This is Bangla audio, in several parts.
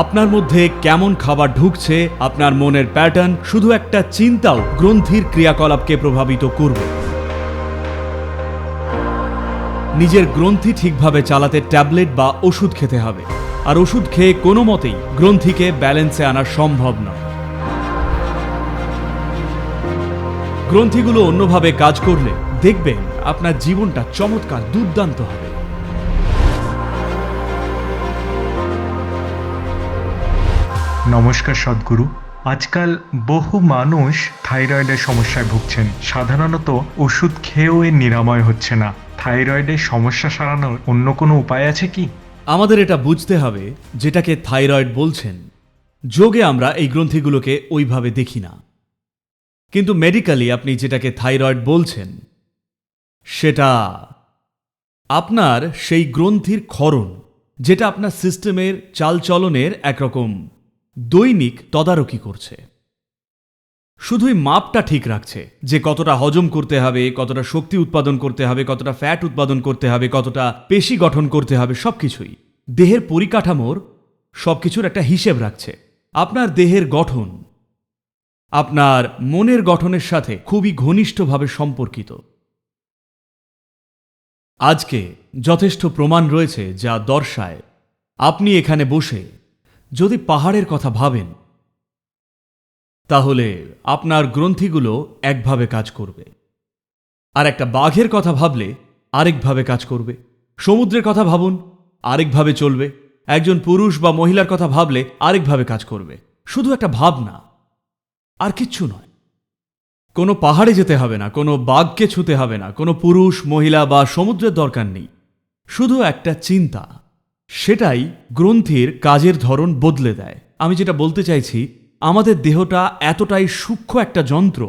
আপনার মধ্যে কেমন খাবার ঢুকছে, আপনার মনের প্যাটার্ন শুধু একটা চিন্তাও গ্রন্থির ক্রিয়াকলাপকে প্রভাবিত করবে। নিজের গ্রন্থি ঠিকভাবে চালাতে ট্যাবলেট বা ওষুধ খেতে হবে। আর ওষুধ খেয়ে কোনো মতেই গ্রন্থিকে ব্যালেন্সে আনা সম্ভব নয় গ্রন্থিগুলো অন্যভাবে কাজ করলে দেখবেন আপনার জীবনটা চমৎকার, দুর্দান্ত হবে। নমস্কার সদ্গুরু। আজকাল বহু মানুষ থাইরয়েডের সমস্যায় ভুগছেন। সাধারণত ওষুধ খেয়েও এর নিরাময় হচ্ছে না। থাইরয়েডের সমস্যা সারানোর অন্য কোনো উপায় আছে কি? আমাদের এটা বুঝতে হবে, যেটাকে থাইরয়েড বলছেন। যোগে আমরা এই গ্রন্থিগুলোকে ওইভাবে দেখি না। কিন্তু মেডিকেলি আপনি যেটাকে থাইরয়েড বলছেন, সেটা আপনার সেই গ্রন্থির ক্ষরণ, যেটা আপনার সিস্টেমের চালচলনের একরকম দৈনিক তদারকি করছে। শুধুই মাপটা ঠিক রাখছে যে কতটা হজম করতে হবে, কতটা শক্তি উৎপাদন করতে হবে, কতটা ফ্যাট উৎপাদন করতে হবে, কতটা পেশি গঠন করতে হবে, সবকিছুই। দেহের পরিকাঠামোর সবকিছুর একটা হিসেব রাখছে। আপনার দেহের গঠন, আপনার মনের গঠনের সাথে খুবই ঘনিষ্ঠভাবে সম্পর্কিত। আজকে যথেষ্ট প্রমাণ রয়েছে যা দর্শায়। আপনি এখানে বসে যদি পাহাড়ের কথা ভাবেন, তাহলে আপনার গ্রন্থিগুলো একভাবে কাজ করবে। আর একটা বাঘের কথা ভাবলে আরেকভাবে কাজ করবে। সমুদ্রের কথা ভাবুন, আরেকভাবে চলবে। একজন পুরুষ বা মহিলার কথা ভাবলে আরেকভাবে কাজ করবে। শুধু একটা ভাবনা, আর কিচ্ছু নয়। কোনো পাহাড়ে যেতে হবে না, কোনো বাঘকে ছুতে হবে না, কোনো পুরুষ, মহিলা বা সমুদ্রের দরকার নেই। শুধু একটা চিন্তা। সেটাই গ্রন্থির কাজের ধরন বদলে দেয়। আমি যেটা বলতে চাইছি, আমাদের দেহটা এতটাই সূক্ষ্ম একটা যন্ত্র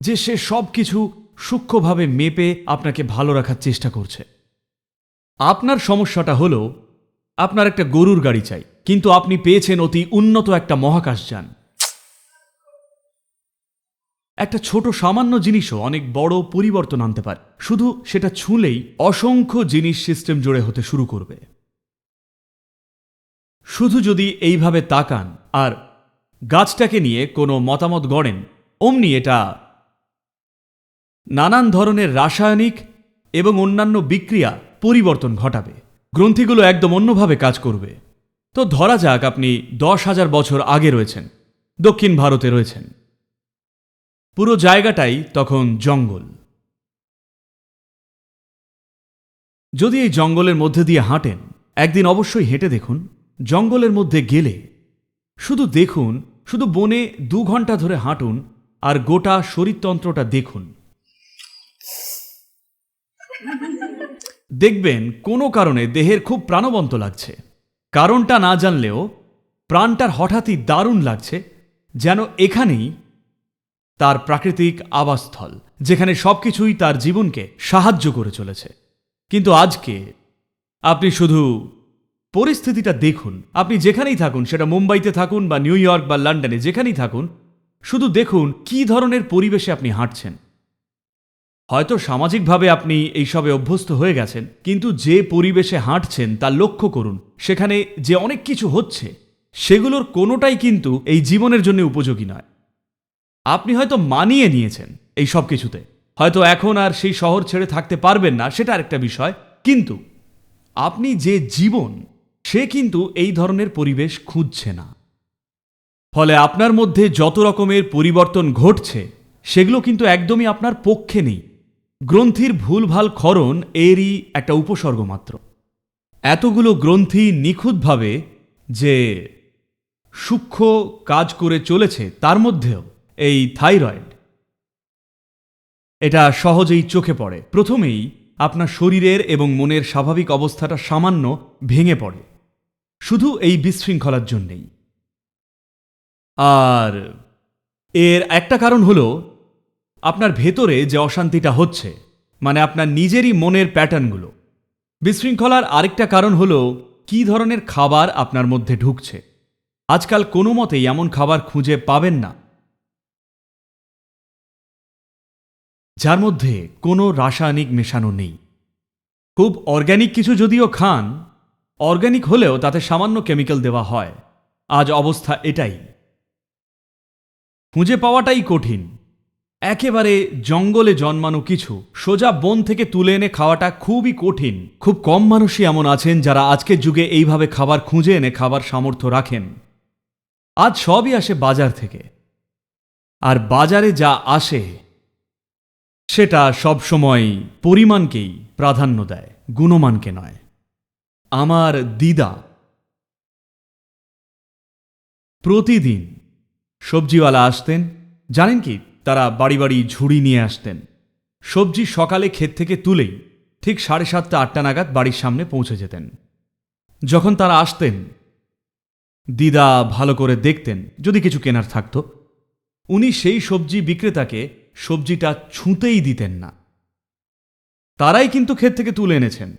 যে সে সব কিছু সূক্ষ্মভাবে মেপে আপনাকে ভালো রাখার চেষ্টা করছে। আপনার সমস্যাটা হলো, আপনার একটা গরুর গাড়ি চাই, কিন্তু আপনি পেয়েছেন অতি উন্নত একটা মহাকাশযান একটা ছোট সামান্য জিনিসও অনেক বড় পরিবর্তন আনতে পারে। শুধু সেটা ছুঁলেই অসংখ্য জিনিস সিস্টেম জুড়ে হতে শুরু করবে। শুধু যদি এইভাবে তাকান আর গাছটাকে নিয়ে কোনো মতামত গড়েন, অমনি এটা নানান ধরনের রাসায়নিক এবং অন্যান্য বিক্রিয়া পরিবর্তন ঘটাবে। গ্রন্থিগুলো একদম অন্যভাবে কাজ করবে। তো ধরা যাক আপনি দশ হাজার বছর আগে রয়েছেন, দক্ষিণ ভারতে রয়েছেন। পুরো জায়গাটাই তখন জঙ্গল। যদি এই জঙ্গলের মধ্যে দিয়ে হাঁটেন, একদিন অবশ্যই হেঁটে দেখুন। জঙ্গলের মধ্যে গেলে শুধু দেখুন, শুধু বনে দু ঘণ্টা ধরে হাঁটুন আর গোটা শরীরতন্ত্রটা দেখুন। দেখবেন কোনো কারণে দেহের খুব প্রাণবন্ত লাগছে। কারণটা না জানলেও প্রাণটার হঠাৎই দারুণ লাগছে যেন এখানেই তার প্রাকৃতিক আবাসস্থল, যেখানে সবকিছুই তার জীবনকে সাহায্য করে চলেছে। কিন্তু আজকে আপনি শুধু পরিস্থিতিটা দেখুন। আপনি যেখানেই থাকুন, সেটা মুম্বাইতে থাকুন বা নিউ ইয়র্ক বা লন্ডনে, যেখানেই থাকুন, শুধু দেখুন কি ধরনের পরিবেশে আপনি হাঁটছেন। হয়তো সামাজিকভাবে আপনি এইসবে অভ্যস্ত হয়ে গেছেন, কিন্তু যে পরিবেশে হাঁটছেন, তা লক্ষ্য করুন। সেখানে যে অনেক কিছু হচ্ছে, সেগুলোর কোনোটাই কিন্তু এই জীবনের জন্য উপযোগী নয়। আপনি হয়তো মানিয়ে নিয়েছেন এই সব কিছুতে। হয়তো এখন আর সেই শহর ছেড়ে থাকতে পারবেন না, সেটা আরেকটা বিষয়। কিন্তু আপনি যে জীবন সে কিন্তু এই ধরনের পরিবেশ খুঁজছে না। ফলে আপনার মধ্যে যত রকমের পরিবর্তন ঘটছে, সেগুলো কিন্তু একদমই আপনার পক্ষে নেই। গ্রন্থির ভুলভাল ক্ষরণ এরই একটা উপসর্গ মাত্র। এতগুলো গ্রন্থি নিখুঁতভাবে যে সূক্ষ্ম কাজ করে চলেছে, তার মধ্যেও এই থাইরয়েড। এটা সহজেই চোখে পড়ে। প্রথমেই আপনার শরীরের এবং মনের স্বাভাবিক অবস্থাটা সামান্য ভেঙে পড়ে। শুধু এই বিশৃঙ্খলার জন্যেই। আর এর একটা কারণ হলো, আপনার ভেতরে যে অশান্তিটা হচ্ছে মানে আপনার নিজেরই মনের প্যাটার্নগুলো, বিশৃঙ্খলার আরেকটা কারণ হলো, কি ধরনের খাবার আপনার মধ্যে ঢুকছে। আজকাল কোনো মতেই এমন খাবার খুঁজে পাবেন না। যার মধ্যে কোনো রাসায়নিক মেশানো নেই। খুব অর্গ্যানিক কিছু যদিও খান অর্গ্যানিক হলেও তাতে সামান্য কেমিক্যাল দেওয়া হয়। আজ অবস্থা এটাই। খুঁজে পাওয়াটাই কঠিন। একেবারে জঙ্গলে জন্মানো কিছু, সোজা বন থেকে তুলে এনে খাওয়াটা খুবই কঠিন। খুব কম মানুষই এমন আছেন যারা আজকের যুগে এইভাবে খাবার খুঁজে এনে খাবার সামর্থ্য রাখেন। আজ সবই আসে বাজার থেকে। আর বাজারে যা আসে, সেটা সবসময় পরিমাণকেই প্রাধান্য দেয়, গুণমানকে নয়। আমার দিদা। প্রতিদিন সবজিওয়ালা আসতেন, জানেন কি? তারা বাড়ি বাড়ি ঝুড়ি নিয়ে আসতেন। সবজি সকালে ক্ষেত থেকে তুলেই ঠিক সাড়ে সাতটা, আটটা নাগাদ বাড়ির সামনে পৌঁছে যেতেন। যখন তারা আসতেন, দিদা ভালো করে দেখতেন, যদি কিছু কেনার থাকতো। উনি সেই সবজি বিক্রেতাকে সবজিটা ছুঁতেই দিতেন না। তারাই কিন্তু ক্ষেত থেকে তুলে এনেছেন।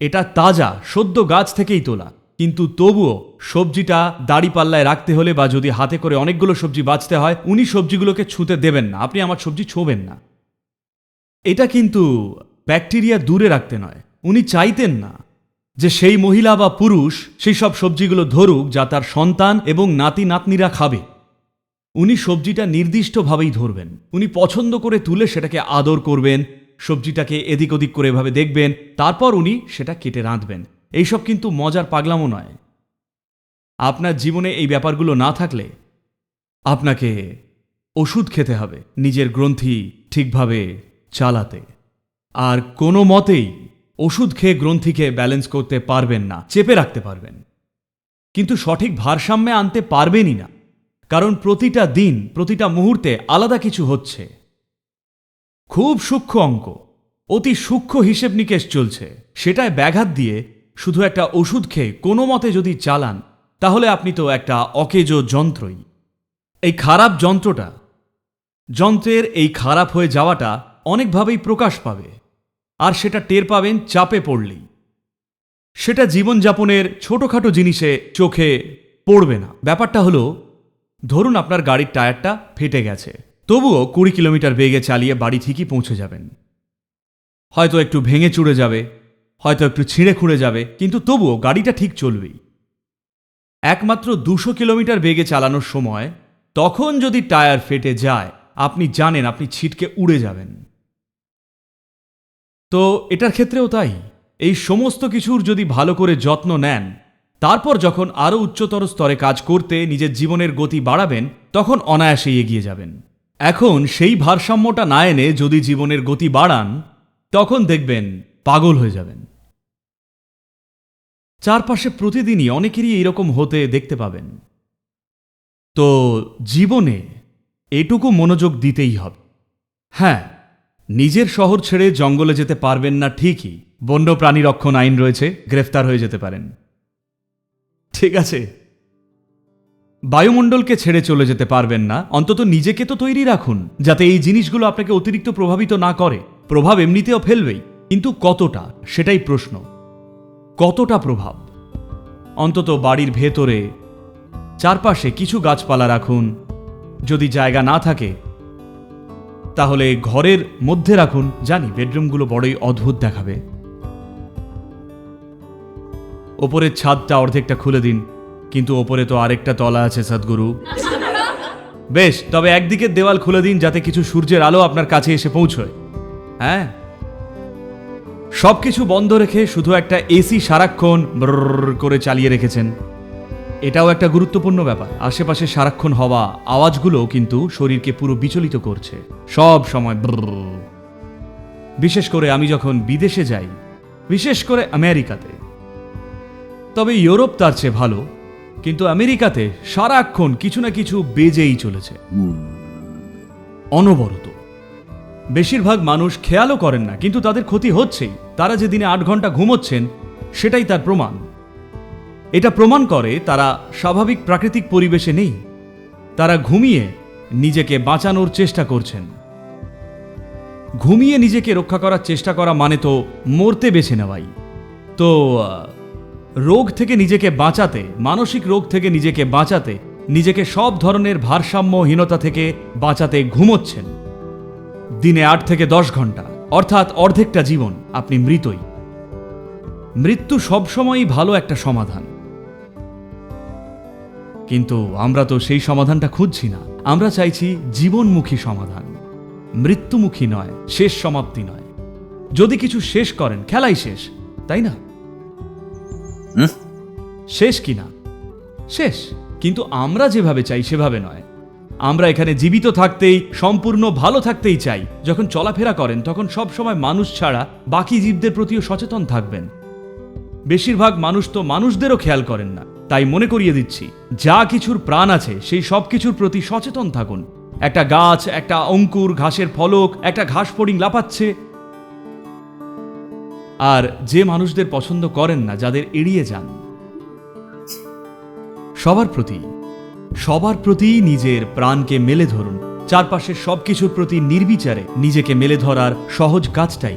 এটা তাজা, সদ্য গাছ থেকেই তোলা। কিন্তু তবুও সবজিটা দাড়ি পাল্লায় রাখতে হলে বা যদি হাতে করে অনেকগুলো সবজি বাঁচতে হয়, উনি সবজিগুলোকে ছুঁতে দেবেন না। আপনি আমার সবজি ছোবেন না। এটা কিন্তু ব্যাকটেরিয়া দূরে রাখতে নয়। উনি চাইতেন না যে সেই মহিলা বা পুরুষ সেই সব সবজিগুলো ধরুক যা তার সন্তান এবং নাতি নাতনিরা খাবে। উনি সবজিটা নির্দিষ্টভাবেই ধরবেন। উনি পছন্দ করে তুলে সেটাকে আদর করবেন সবজিটাকে এদিক ওদিক করে এভাবে দেখবেন, তারপর উনি সেটা কেটে রাঁধবেন। এইসব কিন্তু মজার পাগলামও নয়। আপনার জীবনে এই ব্যাপারগুলো না থাকলে আপনাকে ওষুধ খেতে হবে, নিজের গ্রন্থি ঠিকভাবে চালাতে। আর কোনো মতেই ওষুধ খেয়ে গ্রন্থিকে ব্যালেন্স করতে পারবেন না, চেপে রাখতে পারবেন। কিন্তু সঠিক ভারসাম্যে আনতে পারবেনই না। কারণ প্রতিটা দিন, প্রতিটা মুহূর্তে আলাদা কিছু হচ্ছে। খুব সূক্ষ্ম অঙ্ক। অতি সূক্ষ্ম হিসেব নিকেশ চলছে। সেটায় ব্যাঘাত দিয়ে শুধু একটা ওষুধ খেয়ে কোনো মতে যদি চালান, তাহলে আপনি তো একটা অকেজ যন্ত্রই। এই খারাপ যন্ত্রটা, যন্ত্রের এই খারাপ হয়ে যাওয়াটা অনেকভাবেই প্রকাশ পাবে। আর সেটা টের পাবেন চাপে পড়লেই। সেটা জীবনযাপনের ছোটোখাটো জিনিসে চোখে পড়বে না। ব্যাপারটা হলো, ধরুন আপনার গাড়ির টায়ারটা ফেটে গেছে। তবুও কুড়ি কিলোমিটার বেগে চালিয়ে বাড়ি ঠিকই পৌঁছে যাবেন। হয়তো একটু ভেঙে চুড়ে যাবে, হয়তো একটু ছিঁড়ে খুঁড়ে যাবে, কিন্তু তবুও গাড়িটা ঠিক চলবেই। একমাত্র দুশো কিলোমিটার বেগে চালানোর সময়, তখন যদি টায়ার ফেটে যায়, আপনি জানেন আপনি ছিটকে উড়ে যাবেন। তো এটার ক্ষেত্রেও তাই। এই সমস্ত কিছুর যদি ভালো করে যত্ন নেন, তারপর যখন আরও উচ্চতর স্তরে কাজ করতে নিজের জীবনের গতি বাড়াবেন, তখন অনায়াসেই এগিয়ে যাবেন। এখন সেই ভারসাম্যটা না এনে যদি জীবনের গতি বাড়ান, তখন দেখবেন পাগল হয়ে যাবেন। চারপাশে প্রতিদিনই অনেকেরই এইরকম হতে দেখতে পাবেন। তো জীবনে এটুকু মনোযোগ দিতেই হবে। হ্যাঁ নিজের শহর ছেড়ে জঙ্গলে যেতে পারবেন না ঠিকই। বন্য প্রাণী রক্ষণ আইন রয়েছে, গ্রেফতার হয়ে যেতে পারেন। ঠিক আছে। বায়ুমণ্ডলকে ছেড়ে চলে যেতে পারবেন না, অন্তত নিজেকে তো তৈরি রাখুন, যাতে এই জিনিসগুলো আপনাকে অতিরিক্ত প্রভাবিত না করে। প্রভাব এমনিতেও ফেলবেই, কিন্তু কতটা, সেটাই প্রশ্ন। কতটা প্রভাব? অন্তত বাড়ির ভেতরে, চারপাশে কিছু গাছপালা রাখুন। যদি জায়গা না থাকে, তাহলে ঘরের মধ্যে রাখুন। জানি, বেডরুমগুলো বড়ই অদ্ভুত দেখাবে। ওপরের ছাদটা অর্ধেকটা খুলে দিন। কিন্তু ওপরে তো আরেকটা তলা আছে, সদ্গুরু। বেশ, তবে একদিকের দেওয়াল খুলে দিন, যাতে কিছু সূর্যের আলো আপনার কাছে এসে পৌঁছয়। হ্যাঁ? সবকিছু বন্ধ রেখে শুধু একটা এসি সারাক্ষণ করে চালিয়ে রেখেছেন। এটাও একটা গুরুত্বপূর্ণ ব্যাপার। আশেপাশে সারাক্ষণ হওয়া আওয়াজগুলো কিন্তু শরীরকে পুরো বিচলিত করছে। সব সময়। বিশেষ করে আমি যখন বিদেশে যাই, বিশেষ করে আমেরিকাতে, তবে ইউরোপ তার চেয়ে ভালো। কিন্তু আমেরিকাতে সারাক্ষণ কিছু না কিছু বেজেই চলেছে। অনবরত। বেশিরভাগ মানুষ খেয়ালও করেন না, কিন্তু তাদের ক্ষতি হচ্ছেই। তারা যে দিনে আট ঘণ্টা ঘুমোচ্ছেন, সেটাই তার প্রমাণ। এটা প্রমাণ করে তারা স্বাভাবিক প্রাকৃতিক পরিবেশে নেই। তারা ঘুমিয়ে নিজেকে বাঁচানোর চেষ্টা করছেন। ঘুমিয়ে নিজেকে রক্ষা করার চেষ্টা করা মানে তো মরতে বেছে নেওয়াই। তো রোগ থেকে নিজেকে বাঁচাতে, মানসিক রোগ থেকে নিজেকে বাঁচাতে, নিজেকে সব ধরনের ভারসাম্যহীনতা থেকে বাঁচাতে ঘুমোচ্ছেন। দিনে আট থেকে দশ ঘণ্টা, অর্থাৎ অর্ধেকটা জীবন আপনি মৃতই। মৃত্যু সবসময়ই ভালো একটা সমাধান। কিন্তু আমরা তো সেই সমাধানটা খুঁজছি না। আমরা চাইছি জীবনমুখী সমাধান। মৃত্যুমুখী নয়, শেষ সমাপ্তি নয়। যদি কিছু শেষ করেন, খেলাই শেষ, তাই না? শেষ কি না শেষ। কিন্তু আমরা যেভাবে চাই, সেভাবে নয়। আমরা এখানে জীবিত থাকতেই, সম্পূর্ণ ভালো থাকতেই চাই। যখন চলাফেরা করেন, তখন সব সময় মানুষ ছাড়া বাকি জীবদের প্রতিও সচেতন থাকবেন। বেশিরভাগ মানুষ তো মানুষদেরও খেয়াল করেন না। তাই মনে করিয়ে দিচ্ছি, যা কিছুর প্রাণ আছে, সেই সব কিছুর প্রতি সচেতন থাকুন। একটা গাছ, একটা অঙ্কুর, ঘাসের ফলক, একটা ঘাস ফড়িং লাপাচ্ছে আর যে মানুষদের পছন্দ করেন না, যাদের এড়িয়ে যান। সবার প্রতি সবার প্রতি নিজের প্রাণকে মেলে ধরুন। চারপাশের সবকিছুর প্রতি নির্বিচারে নিজেকে মেলে ধরার সহজ কাজটাই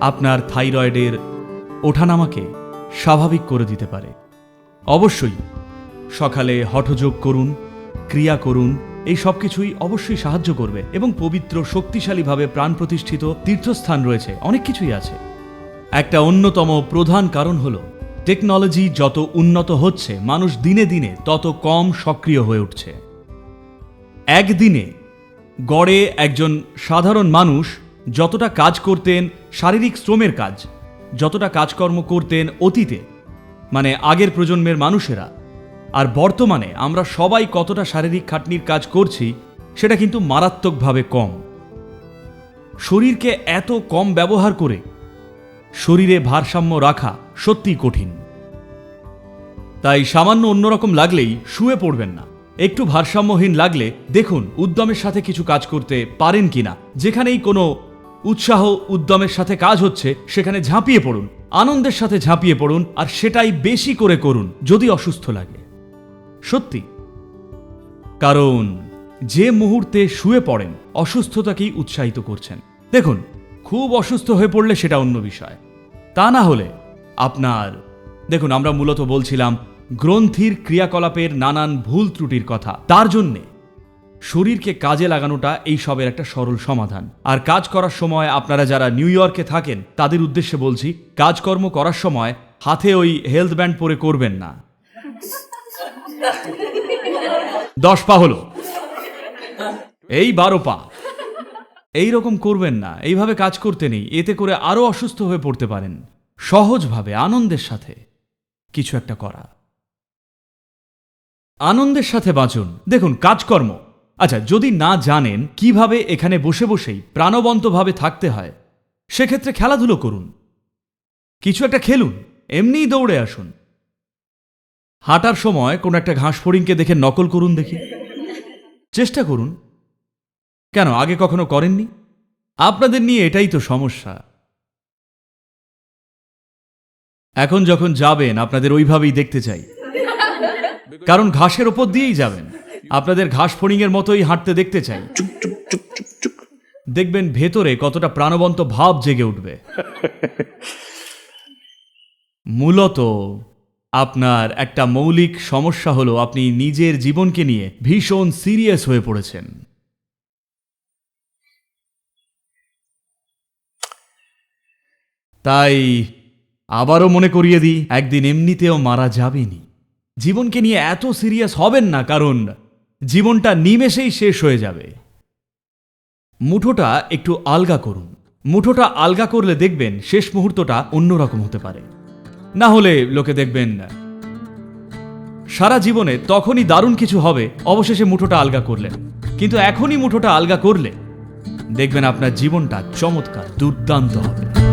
আপনার থাইরয়েডের ওঠানামাকে স্বাভাবিক করে দিতে পারে। অবশ্যই সকালে হঠযোগ করুন, ক্রিয়া করুন, এই সব কিছুই অবশ্যই সাহায্য করবে এবং পবিত্র, শক্তিশালীভাবে প্রাণ প্রতিষ্ঠিত তীর্থস্থান রয়েছে, অনেক কিছুই আছে। একটা অন্যতম প্রধান কারণ হল টেকনোলজি যত উন্নত হচ্ছে, মানুষ দিনে দিনে তত কম সক্রিয় হয়ে উঠছে। একদিনে গড়ে একজন সাধারণ মানুষ যতটা কাজ করতেন শারীরিক শ্রমের কাজ, যতটা কাজকর্ম করতেন অতীতে মানে আগের প্রজন্মের মানুষেরা, আর বর্তমানে আমরা সবাই কতটা শারীরিক খাটনির কাজ করছি, সেটা কিন্তু মারাত্মকভাবে কম। শরীরকে এত কম ব্যবহার করে শরীরে ভারসাম্য রাখা সত্যিই কঠিন। তাই সামান্য অন্যরকম লাগলেই শুয়ে পড়বেন না। একটু ভারসাম্যহীন লাগলে দেখুন উদ্যমের সাথে কিছু কাজ করতে পারেন কিনা। যেখানেই কোনো উৎসাহ উদ্যমের সাথে কাজ হচ্ছে, সেখানে ঝাঁপিয়ে পড়ুন, আনন্দের সাথে ঝাঁপিয়ে পড়ুন, আর সেটাই বেশি করে করুন, যদি অসুস্থ লাগে। সত্যি। কারণ যে মুহূর্তে শুয়ে পড়েন, অসুস্থতাকেই উৎসাহিত করছেন। দেখুন খুব অসুস্থ হয়ে পড়লে সেটা অন্য বিষয়। তা না হলে আপনার, দেখুন আমরা মূলত বলছিলাম গ্রন্থির ক্রিয়াকলাপের নানান ভুল ত্রুটির কথা। তার জন্যে শরীরকে কাজে লাগানোটা এই সবের একটা সরল সমাধান। আর কাজ করার সময় আপনারা যারা নিউ ইয়র্কে থাকেন, তাদের উদ্দেশ্যে বলছি, কাজকর্ম করার সময় হাতে ওই হেলথ ব্যান্ড পরে করবেন না। দশ পা হলো। এই বারো পা। এই রকম করবেন না, এইভাবে কাজ করতে নেই, এতে করে আরও অসুস্থ হয়ে পড়তে পারেন। সহজভাবে, আনন্দের সাথে। কিছু একটা করা। আনন্দের সাথে বাঁচুন। দেখুন, কাজকর্ম। আচ্ছা যদি না জানেন কীভাবে এখানে বসে বসেই প্রাণবন্তভাবে থাকতে হয়, সেক্ষেত্রে খেলাধুলো করুন। কিছু একটা খেলুন, এমনিই দৌড়ে আসুন। হাঁটার সময় কোনো একটা ঘাস ফড়িংকে দেখে নকল করুন দেখি। চেষ্টা করুন। কেন আগে কখনো করেননি? আপনাদের নিয়ে এটাই তো সমস্যা। এখন যখন যাবেন আপনাদের ওইভাবেই দেখতে চাই। কারণ ঘাসের ওপর দিয়েই যাবেন। আপনাদের ঘাস ফড়িংয়ের মতোই হাঁটতে দেখতে চাই। দেখবেন ভেতরে কতটা প্রাণবন্ত ভাব জেগে উঠবে। মূলত আপনার একটা মৌলিক সমস্যা হলো আপনি নিজের জীবনকে নিয়ে ভীষণ সিরিয়াস হয়ে পড়েছেন। তাই আবারও মনে করিয়ে দিই, একদিন এমনিতেও মারা যাবেনি। জীবনকে নিয়ে এত সিরিয়াস হবেন না, কারণ জীবনটা নিমেষেই শেষ হয়ে যাবে। মুঠোটা একটু আলগা করুন। মুঠোটা আলগা করলে দেখবেন শেষ মুহূর্তটা অন্যরকম হতে পারে। না হলে লোকে দেখবেন সারা জীবনে তখনই দারুণ কিছু হবে, অবশেষে মুঠোটা আলগা করলেন। কিন্তু এখনই মুঠোটা আলগা করলে দেখবেন আপনার জীবনটা চমৎকার, দুর্দান্ত হবে।